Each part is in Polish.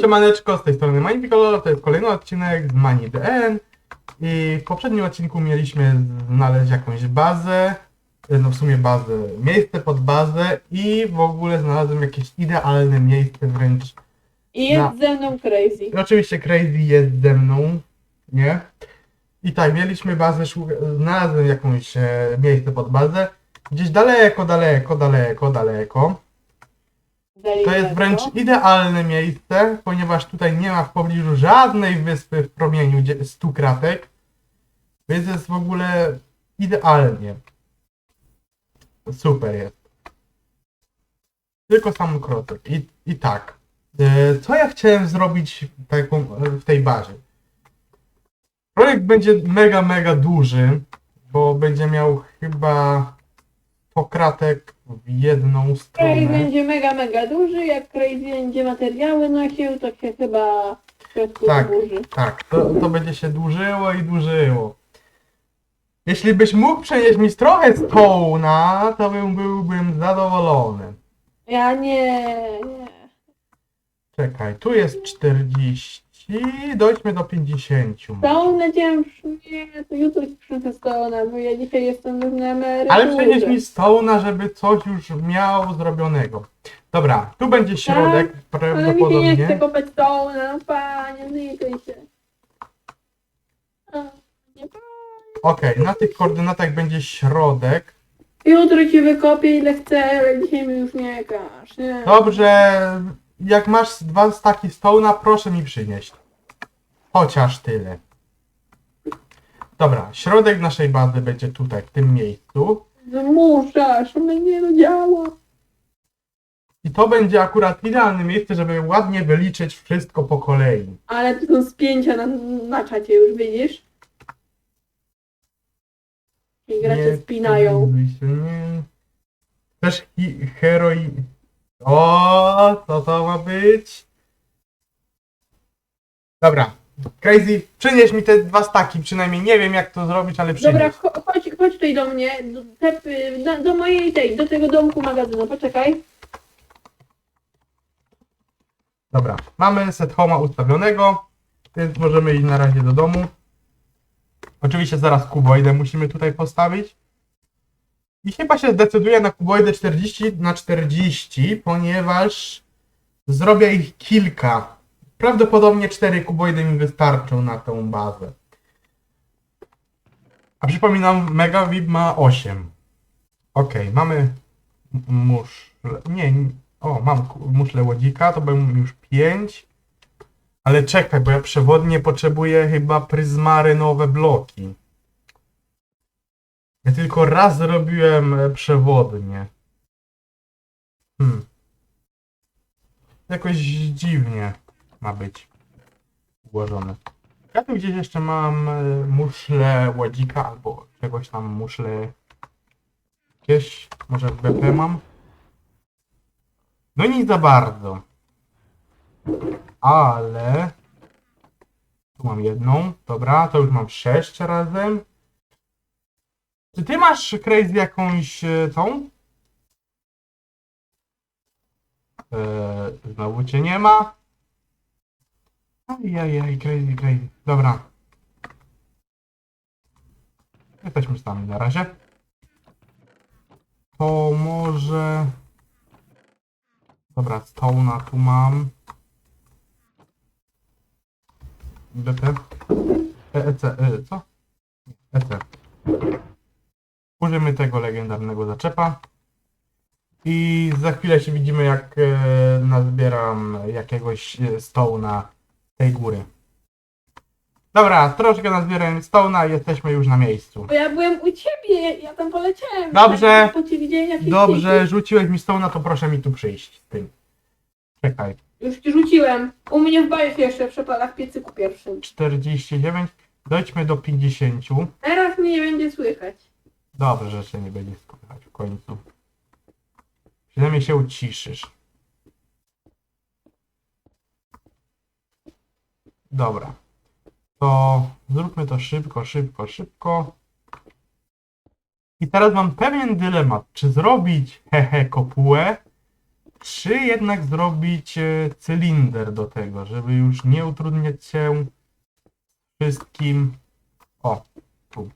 Siemaneczko, z tej strony Manipicolor, to jest kolejny odcinek z Mani DN i w poprzednim odcinku mieliśmy znaleźć jakąś bazę, no w sumie bazę, miejsce pod bazę i w ogóle znalazłem jakieś idealne miejsce wręcz. I jest No. ze mną crazy. Oczywiście Crazy jest ze mną, nie? I tak, mieliśmy bazę, znalazłem jakąś e, miejsce pod bazę, gdzieś daleko, daleko, daleko, daleko. To jest wręcz idealne miejsce, ponieważ tutaj nie ma w pobliżu żadnej wyspy w promieniu dzie- 100 kratek. Więc jest w ogóle idealnie. Super jest. Tylko sam krotek. I, i tak. E, Co ja chciałem zrobić taką, w tej bazie? Projekt będzie mega, mega duży, bo będzie miał chyba 100 kratek w jedną stronę. Crazy będzie mega, mega duży. Jak Crazy będzie materiały nosił, to się chyba w środku Tak. Tak, to, to będzie się dłużyło i dłużyło. Jeśli byś mógł przenieść mi trochę stołna, to bym, byłbym zadowolony. Ja nie, nie. Czekaj, tu jest 40, dojdźmy do 50. Stone na cięższy, nie, to jutro ci Stone'a, bo ja dzisiaj jestem na emeryturze. Ale przenieś mi stołna, żeby coś już miał zrobionego. Dobra, tu będzie środek Tak, Ale mi się nie chce prawdopodobnie. kopać Stone'a, no panie, zlituj się. A, nie, Okej, na tych koordynatach będzie środek. Jutro ci wykopię ile chcę, ale dzisiaj mi już nie każ, nie. Dobrze, jak masz dwa staki stołna, proszę mi przynieść. Chociaż tyle. Dobra, środek naszej bazy będzie tutaj, w tym miejscu. Zmuszasz mnie do działa. I to będzie akurat idealne miejsce, żeby ładnie wyliczyć wszystko po kolei. Ale tu są spięcia na, na czacie, już widzisz? I gracze Nie spinają. się, nie. Też hi- heroi... O, co to ma być? Dobra, Crazy, przynieś mi te dwa staki, przynajmniej nie wiem jak to zrobić, ale przynieś. Dobra, cho- chodź, chodź tutaj do mnie, do, te, do, do mojej tej, do tego domku magazynu, poczekaj. Dobra, mamy set homa ustawionego, więc możemy iść na razie do domu. Oczywiście zaraz kuboidę musimy tutaj postawić. I chyba się zdecyduję na kuboidę 40 na 40, ponieważ zrobię ich kilka. Prawdopodobnie 4 kuboidy mi wystarczą na tą bazę. A przypominam, Mega VIP ma 8. Okej, mamy muszle. Nie, nie, o, mam muszle łodzika, to będą już 5. Ale czekaj, bo ja przewodnie potrzebuję chyba pryzmarynowe bloki. Ja tylko raz zrobiłem e, przewodnie. Hmm. Jakoś dziwnie ma być ułożone. Ja tu gdzieś jeszcze mam e, muszle łodzika albo czegoś tam muszle jakieś, może BP mam. No nic za bardzo. Ale... Tu mam jedną. Dobra, to już mam sześć razem. Czy ty masz Crazy jakąś e, tą? Eee, znowu cię nie ma. Ajajaj, crazy, crazy. Dobra. Jesteśmy sami na razie. To może... Dobra, Stone'a tu mam. BP. EEC, e, co? EC. Użyjmy tego legendarnego zaczepa. I za chwilę się widzimy, jak e, nazbieram jakiegoś e, Stone'a tej góry. Dobra, troszkę nazbierałem Stone'a i jesteśmy już na miejscu. Bo ja byłem u ciebie, ja, tam poleciałem. Dobrze. Widziałem jakieś Dobrze, rzuciłeś mi Stone'a, to proszę mi tu przyjść z tym. Czekaj. Już ci rzuciłem. U mnie w bazie jeszcze przepala w piecyku pierwszym. 49. Dojdźmy do 50. Teraz mnie nie będzie słychać. Dobrze, że się nie będzie słychać w końcu. Przynajmniej się uciszysz. Dobra. To zróbmy to szybko, szybko, szybko. I teraz mam pewien dylemat, czy zrobić hehe kopułę, czy jednak zrobić e, cylinder do tego, żeby już nie utrudniać się wszystkim. O, tu.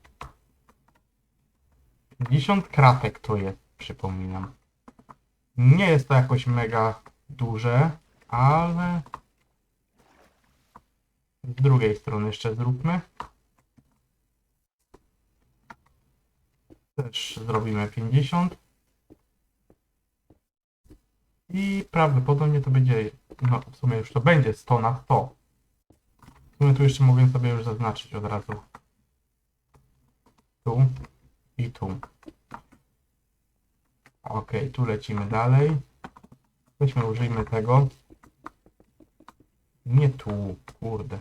50 kratek to jest, przypominam. Nie jest to jakoś mega duże, ale z drugiej strony jeszcze zróbmy. Też zrobimy 50. I prawdopodobnie to będzie, no w sumie już to będzie 100 na 100. W sumie tu jeszcze mogę sobie już zaznaczyć od razu. Tu i tu. Ok, tu lecimy dalej. Weźmy, użyjmy tego. Nie tu, kurde.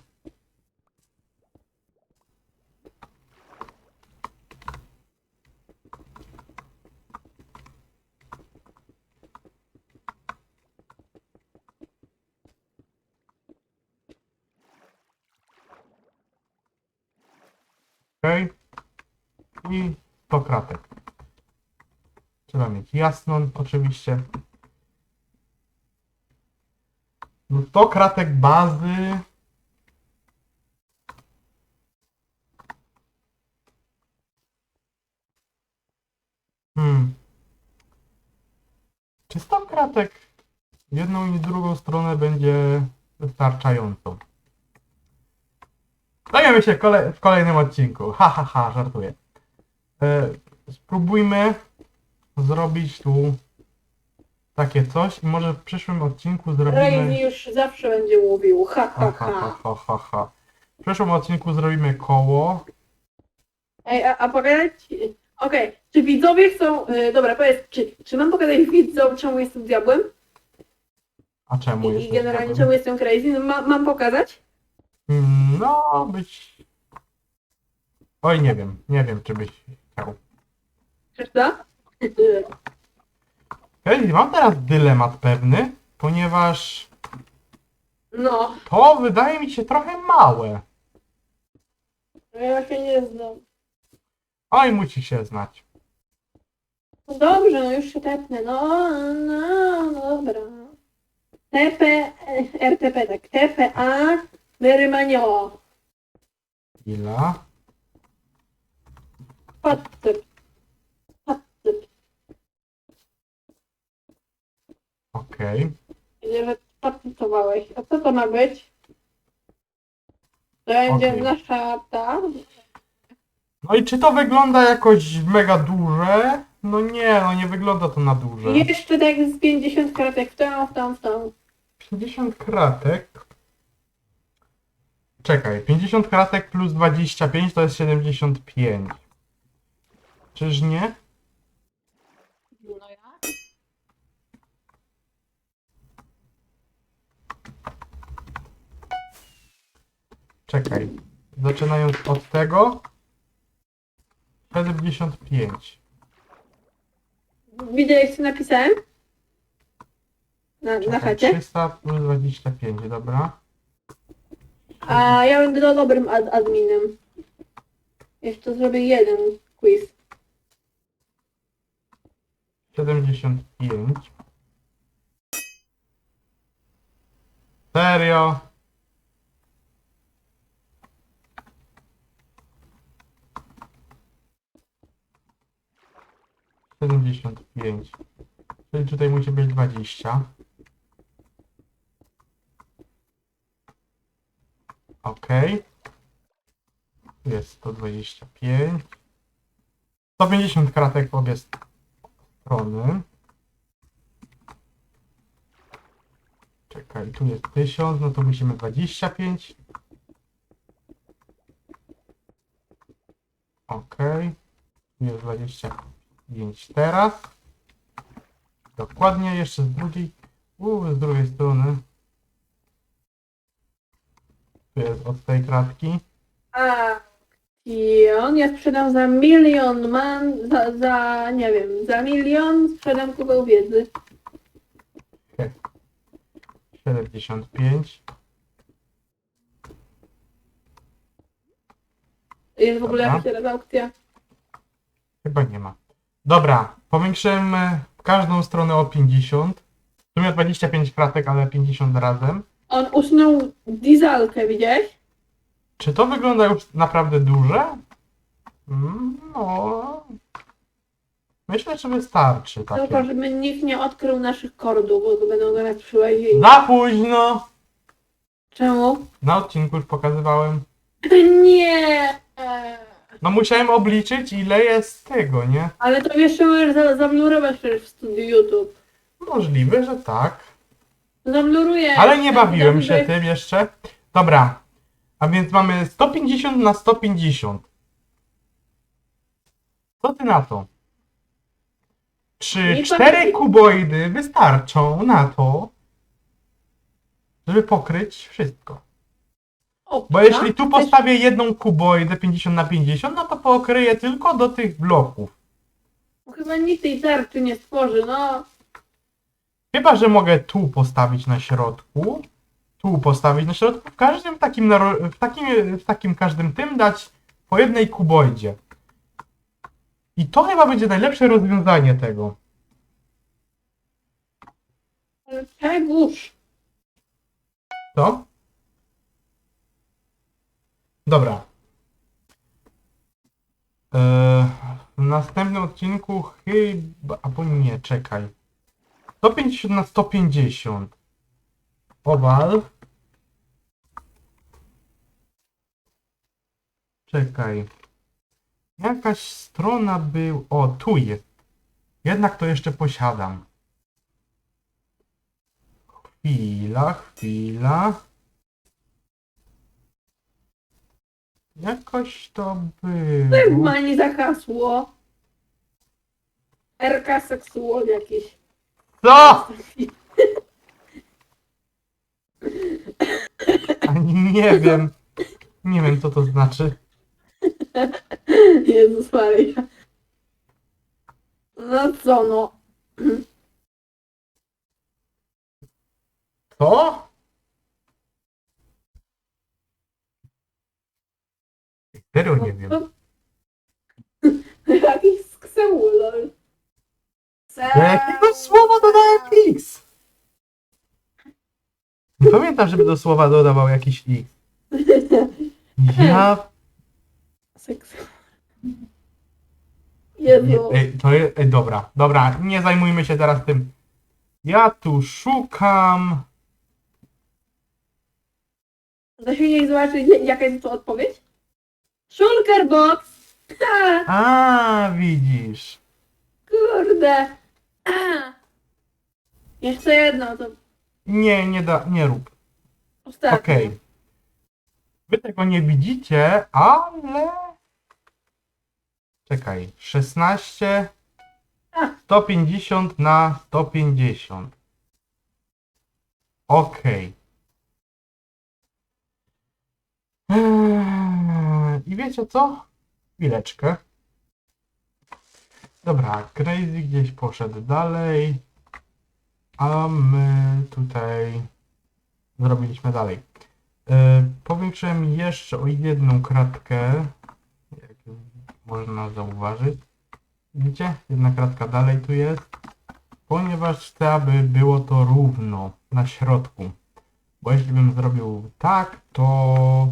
I 100 kratek. Trzeba mieć jasną, oczywiście. No to kratek bazy. Hmm. Czy 100 kratek jedną i drugą stronę będzie wystarczająco? Dajemy się kole w kolejnym odcinku. Ha, ha, ha, żartuję. E, spróbujmy zrobić tu takie coś i może w przyszłym odcinku Crazy zrobimy... już zawsze będzie mówił. Ha, Ha, ha, ha, ha, ha. ha, ha, ha. W przyszłym odcinku zrobimy koło. Ej, a, a pogadać... Okej, czy widzowie chcą... y, dobra, powiedz, czy, czy mam pokazać widzom, czemu jestem diabłem? A czemu I, i generalnie czemu jestem crazy? No, ma, mam pokazać? No, być... Oj, nie wiem. Nie wiem, czy byś chciał. Prawda? Ej, mam teraz dylemat pewny, ponieważ No, to wydaje mi się trochę małe. ja się nie znam. Oj, musi się znać. No dobrze, no już się tepnę. No, no, dobra. TP, e, RTP, tak. TPA, Merymanio. Ila? Patyp. Patyp. Okej. Widzę, że patycowałeś. A co to ma być? To będzie Okej. nasza ta. No i czy to wygląda jakoś mega duże? No nie, no nie wygląda to na duże. Jeszcze tak z 50 kratek w tą, w tą, w tą. 50 kratek. Czekaj, 50 kratek plus 25 to jest 75. Czyż nie? No ja. Czekaj. Zaczynając od tego. 75. Widziałeś co napisałem? Na, na Czekaj, chacie? 300 plus 25, dobra. A ja będę do dobrym ad adminem. Jeszcze zrobię jeden quiz. 75. Serio? Siedemdziesiąt pięć. Czyli tutaj musi być dwadzieścia. Tu jest 125. 150 kratek w obie strony. Czekaj, tu jest 1000, no to musimy 25. Ok. Tu jest 25 teraz. Dokładnie, jeszcze z drugiej, u, z drugiej strony. Tu jest od tej kratki. A i on ja sprzedam za milion man, za, za nie wiem, za milion sprzedam kupę wiedzy. 75. Jest w ogóle Dobra. jakaś teraz aukcja. Chyba nie ma. Dobra, powiększymy każdą stronę o 50. sumie 25 kratek, ale 50 razem. On usunął dieselkę, widziałeś? Czy to wygląda już naprawdę duże? Mm, No. Myślę, że wystarczy Tylko, takie. żeby nikt nie odkrył naszych kordów, bo to będą zaraz przywozili. Za późno! Czemu? Na odcinku już pokazywałem. Nie! No musiałem obliczyć ile jest tego, nie? Ale to jeszcze możesz za- zablurować przecież w studiu YouTube. Możliwe, że tak. Zabluruję. Ale nie bawiłem się tym jeszcze. Dobra. A więc mamy 150 na 150. Co ty na to? Czy Nie cztery kuboidy wystarczą na to, żeby pokryć wszystko? O, Bo tak? jeśli tu Też- postawię jedną kuboidę 50 na 50, no to pokryję tylko do tych bloków. Chyba nikt tej tarczy nie stworzy, no. Chyba, że mogę tu postawić na środku. Tu postawić na środku. W każdym takim, w takim, w takim każdym tym dać po jednej kuboidzie. I to chyba będzie najlepsze rozwiązanie tego. Ale czegóż? Co? Dobra. Eee, w następnym odcinku chyba... Albo nie, czekaj. 150 na 150. Owal. Czekaj. Jakaś strona był... O, tu jest. Jednak to jeszcze posiadam. Chwila, chwila. Jakoś to było. mani za hasło? RK seksuol jakiś. Co? Ani nie wiem. Nie wiem co to znaczy. Jezus Maria. No co no? Co? Serio nie wiem. Jakiś skseulol. Do jakiego słowa dodałem X? Nie pamiętam, żeby do słowa dodawał jakiś X. Ja Seksuol. Jezu. Ej, to jest, ej, dobra, dobra, nie zajmujmy się teraz tym. Ja tu szukam. Da się nie zobaczyć, jaka jest to odpowiedź? Shulkerbox! Ha, A, widzisz. kurde. Jeszcze jedno, to Nie, nie da, nie rób. ostatnie. Okej. Wy tego nie widzicie, ale. Czekaj, 16, A. 150 na 150. Okej. Eee, I wiecie co? Chwileczkę. Dobra, Crazy gdzieś poszedł dalej. A my tutaj zrobiliśmy dalej. E, Powiększyłem jeszcze o jedną kratkę, jak można zauważyć. Widzicie? Jedna kratka dalej tu jest. Ponieważ chcę, aby było to równo na środku. Bo jeśli bym zrobił tak, to...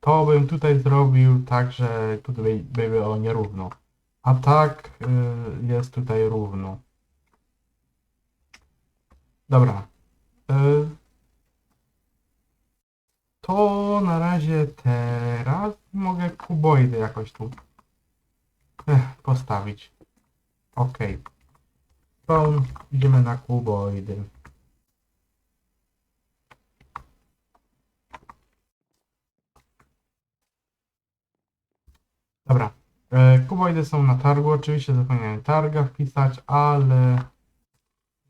To bym tutaj zrobił tak, że tutaj by było nierówno. A tak y, jest tutaj równo. Dobra. Y, to na razie teraz mogę kuboidy jakoś tu eh, postawić. Ok. To idziemy na kuboidy. Dobra. E, Kuboidy są na targu, oczywiście zapomniałem targa wpisać, ale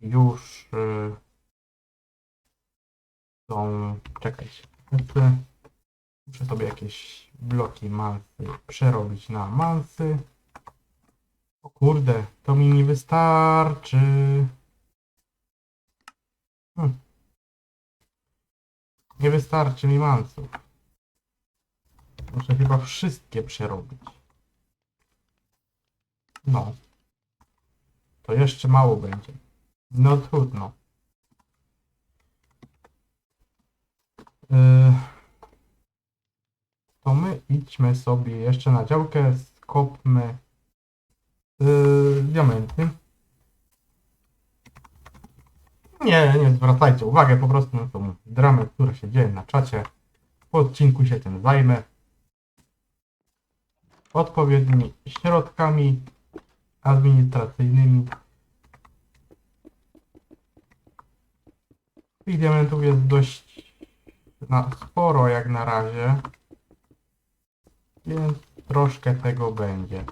już e, są, czekajcie, muszę sobie jakieś bloki mansy przerobić na mansy. O kurde, to mi nie wystarczy. Hmm. Nie wystarczy mi mansów. Muszę chyba wszystkie przerobić. No. To jeszcze mało będzie. No trudno. Yy, to my idźmy sobie jeszcze na działkę, skopmy yy, diamenty. Nie, nie zwracajcie uwagi po prostu na tą dramę, która się dzieje na czacie. Po odcinku się tym zajmę. Odpowiednimi środkami administracyjnymi. Tych diamentów jest dość na, sporo jak na razie. Więc troszkę tego będzie.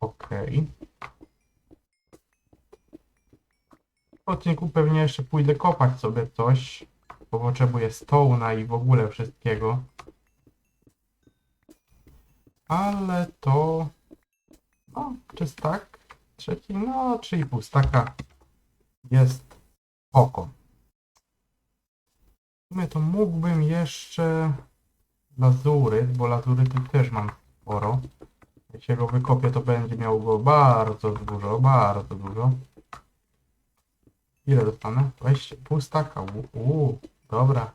Okej. W odcinku pewnie jeszcze pójdę kopać sobie coś, bo potrzebuję stołna i w ogóle wszystkiego. Ale to... No, czy tak? Trzeci, no, 3,5 staka jest oko. Sumie to mógłbym jeszcze lazuryt, bo lazuryty też mam sporo. Jak się go wykopię, to będzie miał go bardzo dużo, bardzo dużo. Ile dostanę? 20, pół staka. Uuu, dobra.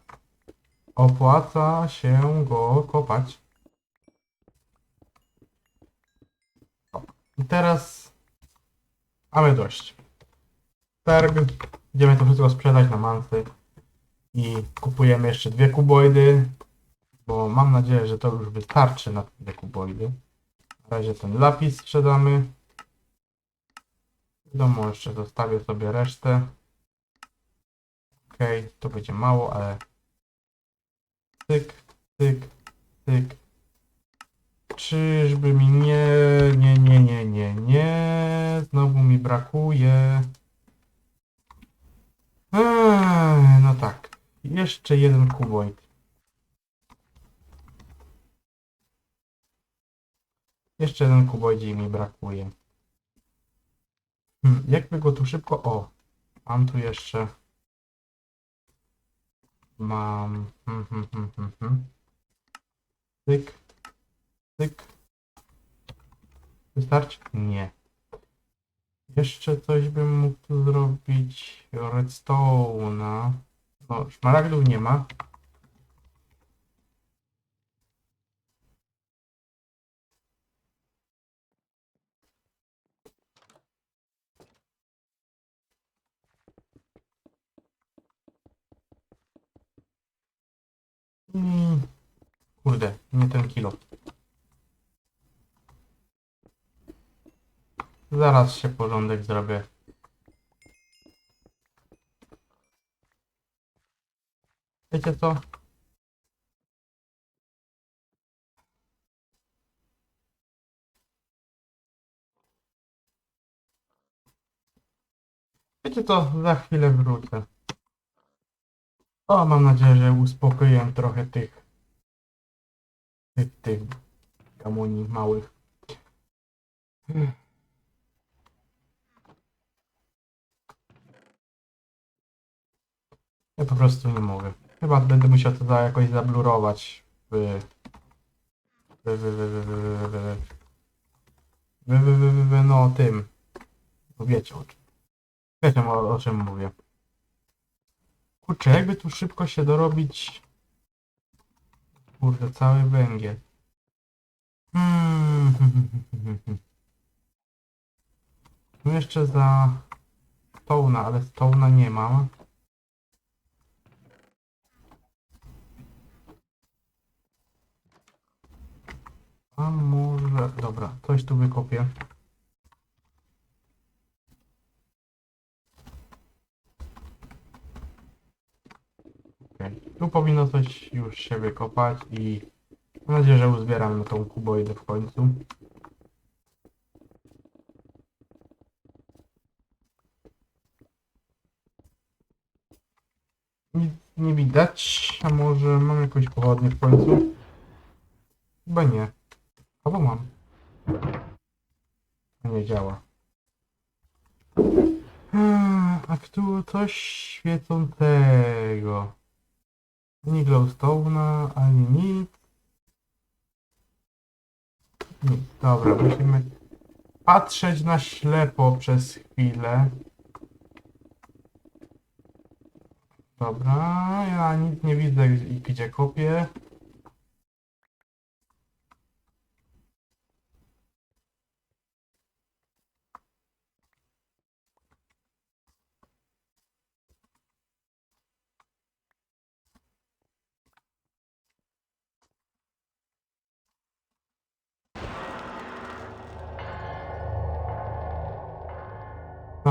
Opłaca się go kopać. I teraz mamy dość. Targ. Idziemy to wszystko sprzedać na mansy. I kupujemy jeszcze dwie kuboidy. Bo mam nadzieję, że to już wystarczy na dwie kuboidy. Na razie ten lapis sprzedamy. Wiadomo, jeszcze zostawię sobie resztę. To będzie mało, ale tyk, tyk, tyk. Czyżby mi nie, nie, nie, nie, nie, nie. Znowu mi brakuje. Eee, no tak. Jeszcze jeden kuboid. Jeszcze jeden kuboidzi mi brakuje. Hmm, jakby go tu szybko... O! Mam tu jeszcze... Mam... Hmm, hmm, hmm, hmm. Tyk. Tyk. Wystarczy? Nie. Jeszcze coś bym mógł tu zrobić. Redstone'a. No, szmaragdów nie ma. Mm, Nie ten kilo. Zaraz się porządek zrobię. Wiecie co? Wiecie co? Za chwilę wrócę. O, mam nadzieję, że uspokoję trochę tych tych gamoni małych. Ja po prostu nie mogę. Chyba będę musiał to jakoś zablurować w... w, w, w, w, w, w wy, wy, wy, wy, wy, no tym. No wiecie o czym. Wiecie o, o czym mówię. Kurczę, jakby tu szybko się dorobić Kurde, cały węgiel. Hmm. No jeszcze za stołna, ale stołna nie mam. A może... Dobra, coś tu wykopię. Okej, Tu powinno coś już się wykopać i mam nadzieję, że uzbieram na tą kuboidę w końcu. Nic nie widać, a może mam jakąś pochodnię w końcu? Chyba nie. Albo mam. Nie działa. Hmm, A tu coś świecącego. Ani glowstone'a, ani nic. Nic. Dobra, musimy patrzeć na ślepo przez chwilę. Dobra, ja nic nie widzę, gdzie- kopię.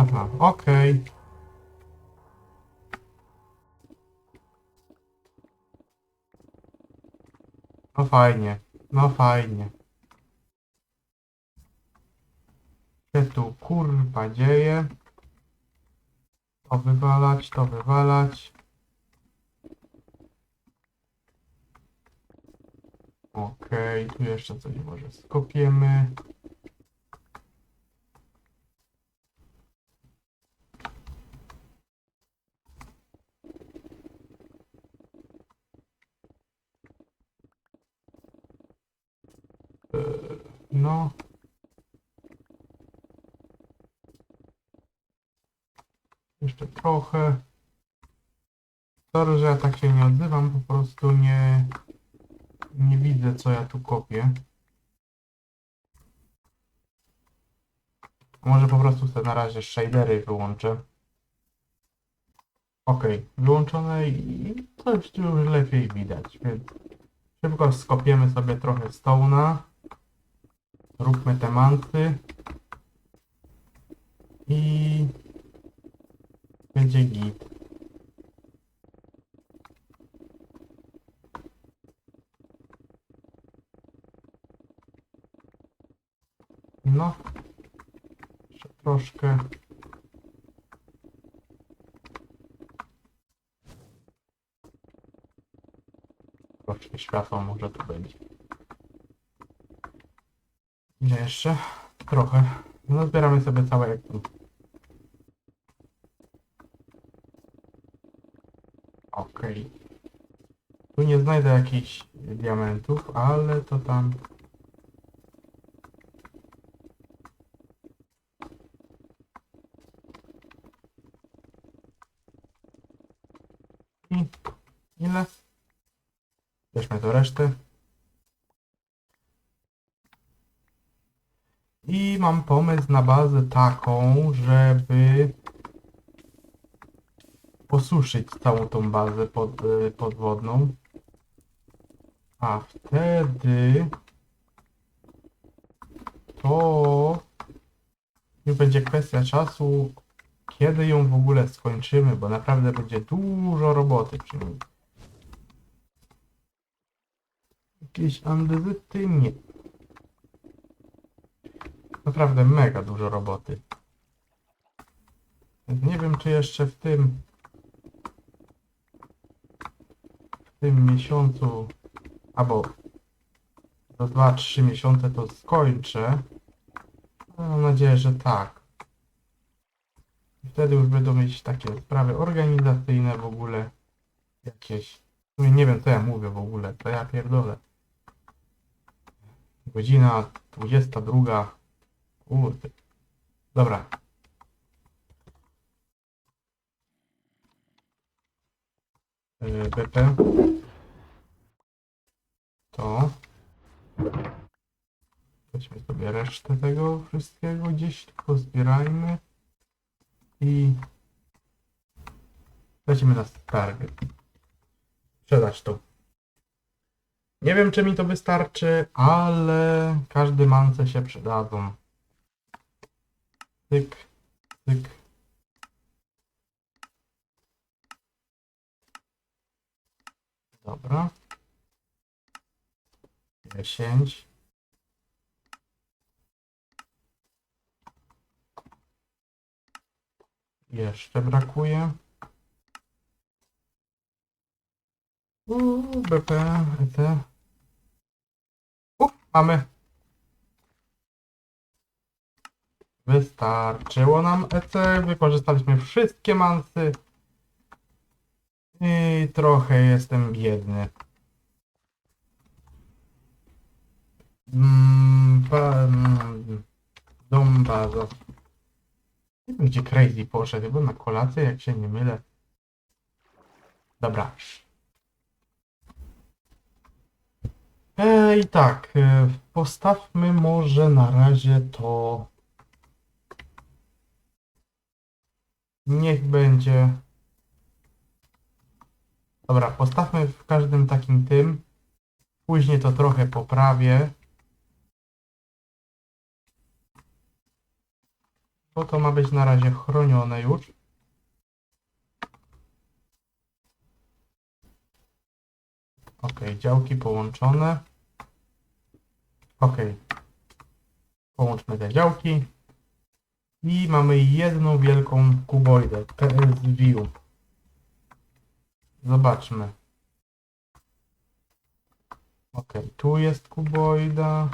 Aha, okej. No fajnie, no fajnie. się tu kurwa dzieje? To wywalać, to wywalać. Okej, tu jeszcze coś może skopiemy. Eee, No. Jeszcze trochę. Sorry, że ja tak się nie odzywam, po prostu nie, nie widzę co ja tu kopię. Może po prostu sobie na razie shadery wyłączę. Ok, wyłączone i coś tu już lepiej widać, więc szybko skopiemy sobie trochę stone'a. Róbmy te manty. I będzie git. No. Jeszcze troszkę. Troszkę światła może tu będzie. Ile jeszcze? Trochę. No zbieramy sobie całe ekran. Okej. Tu nie znajdę jakichś diamentów, ale to tam... I ile? Bierzmy to resztę. I mam pomysł na bazę taką, żeby posuszyć całą tą bazę pod, y, podwodną. A wtedy to będzie kwestia czasu, kiedy ją w ogóle skończymy, bo naprawdę będzie dużo roboty przy. Jakieś andyzyty? Nie. Naprawdę mega dużo roboty. Więc Nie wiem, czy jeszcze w tym w tym miesiącu albo za 2-3 miesiące to skończę. No, Mam nadzieję, że tak. Wtedy już będą mieć takie sprawy organizacyjne w ogóle jakieś. Nie wiem co ja mówię w ogóle, to ja pierdolę. Godzina 22. Kurde. Dobra. BP. To. Weźmy sobie resztę tego wszystkiego gdzieś pozbierajmy. I lecimy na target. Sprzedać to. Nie wiem, czy mi to wystarczy, ale każdy mance się przydadzą. Tyk, tyk. Dobra. 10. Jeszcze brakuje. Uuu, BP, ET. U, mamy. Wystarczyło nam EC, wykorzystaliśmy wszystkie mansy. I trochę jestem biedny. Mm, mm, dom baza. Nie wiem gdzie Crazy poszedł, chyba na kolację, jak się nie mylę. Dobra. E, I tak, e, postawmy może na razie to. Niech będzie. Dobra, postawmy w każdym takim tym. Później to trochę poprawię. Bo to ma być na razie chronione już. Ok, działki połączone. Ok. Połączmy te działki. I mamy jedną wielką kuboidę. PS View. Zobaczmy. Ok, tu jest kuboida.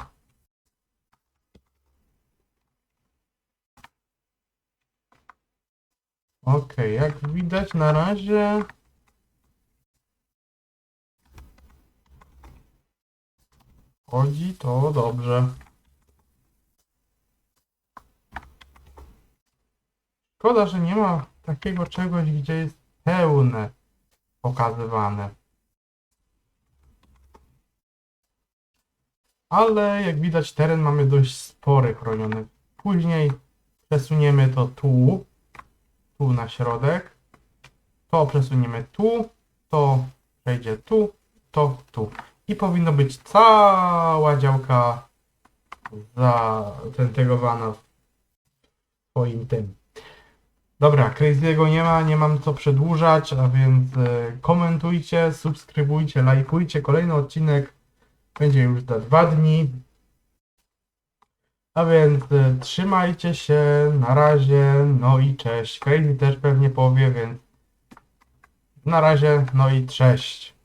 Ok, jak widać na razie chodzi to dobrze. Szkoda, że nie ma takiego czegoś, gdzie jest pełne pokazywane. Ale jak widać teren mamy dość spory chroniony. Później przesuniemy to tu, tu na środek. To przesuniemy tu, to przejdzie tu, to tu. I powinno być cała działka zatentegowana w swoim tym. Dobra, Crazy'ego nie ma, nie mam co przedłużać, a więc e, komentujcie, subskrybujcie, lajkujcie. Kolejny odcinek będzie już za dwa dni. A więc e, trzymajcie się, na razie, no i cześć. Crazy też pewnie powie, więc na razie, no i cześć.